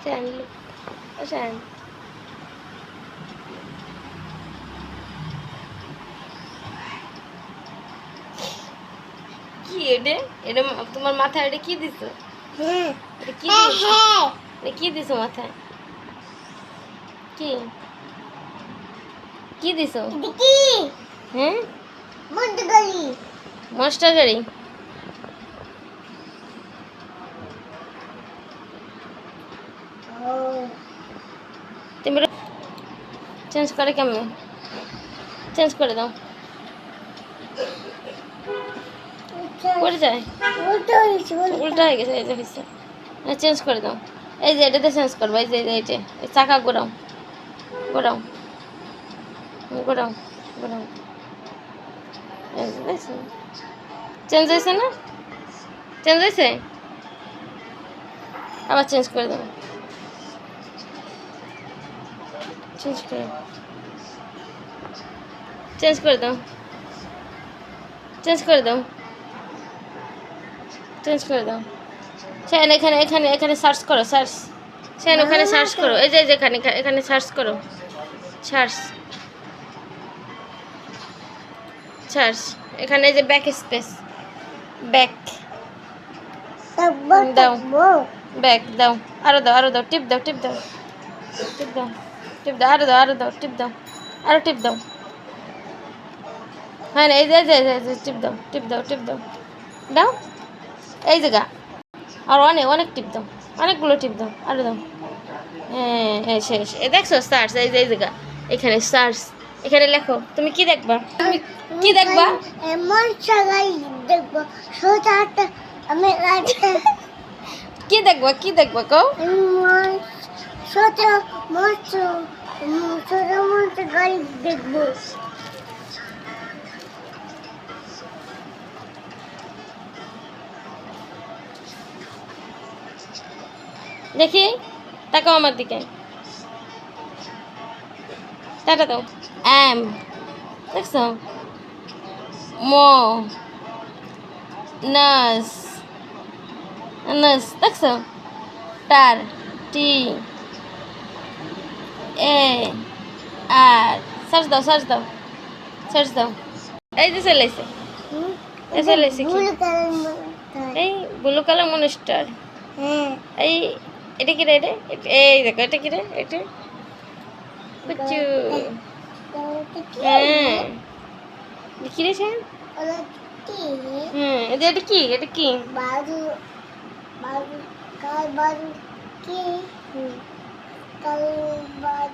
Sen, och sen. কি এটা? এটা তোমার মাথায় এটা কি দিছো? হ্যাঁ। এটা কি হ্যাঁ দিছো? হ্যাঁ এটা কি দিছো মাথায়? কি? কি দিছো? হ্যাঁ? বন্ধ করি মাস্টার গাড়ি ও তুমি চেঞ্জ করে কেমন? চেঞ্জ করে দাও। পড়ে যায়। উল্টো হয়ে গেছে এই যে হয়েছে। চেঞ্জ করে দাও। এই যে এটাতে চেঞ্জ করব এই যে এই যে চাকা ঘোরাও। ঘোরাও। ঘোরাও ঘোরাও। চেঞ্জ হয়েছে না? চেঞ্জ হয়েছে? আবার চেঞ্জ করে দাও। চেঞ্জ করে চেঞ্জ করে দাও। চেঞ্জ করে দাও। চেঞ্জ করে দাও। সেন এখানে এখানে এখানে সার্চ করো সার্চ সেন ওখানে সার্চ করো। এই যে এই যে এখানে এখানে সার্চ করো। সার্চ সার্চ এখানে এই যে ব্যাক স্পেস ব্যাক দাও। ব্যাক দাও। আরও দাও আরও দাও। টিপ দাও টিপ দাও। টিপ দাও। টিপ দাও আরও দাও আরও দাও টিপ দাও আরও টিপ দাও। হ্যাঁ না, এই যে টিপ দাও টিপ দাও টিপ দাও। দাও এই জায়গা আর অনেক অনেক টিপ দাও অনেকগুলো টিপ দাও আরও দাও। হ্যাঁ হ্যাঁ শেষ। এ দেখছ সার্চ এই যে এই জায়গা এখানে সার্চ এখানে লেখো তুমি কি দেখবা? তুমি কি দেখবা? এমন সবাই দেখব সোজা আমি কি দেখবা কি দেখবা কও? সোজা মস্ত সোজা গাড়ি দেখব। দেখি, তাকাও আমার দিকে। টাটা দাও। এম, দেখছ? মো, নাস নাস, দেখছ? টার, টি এ আর সার্চ দাও সার্চ দাও সার্চ দাও। এই যে চলে এসে। হুম? চলে এসে কি? এই ব্লু কালার মনস্টার। এই এটা কি রে এটা? এই দেখো এটা কি রে এটা? কুচু। হ্যাঁ। কি রে শ্যাম কি হ্যাঁ এটা কি? এটা কি? বারু বারু কাল বারু কি? কাল বারু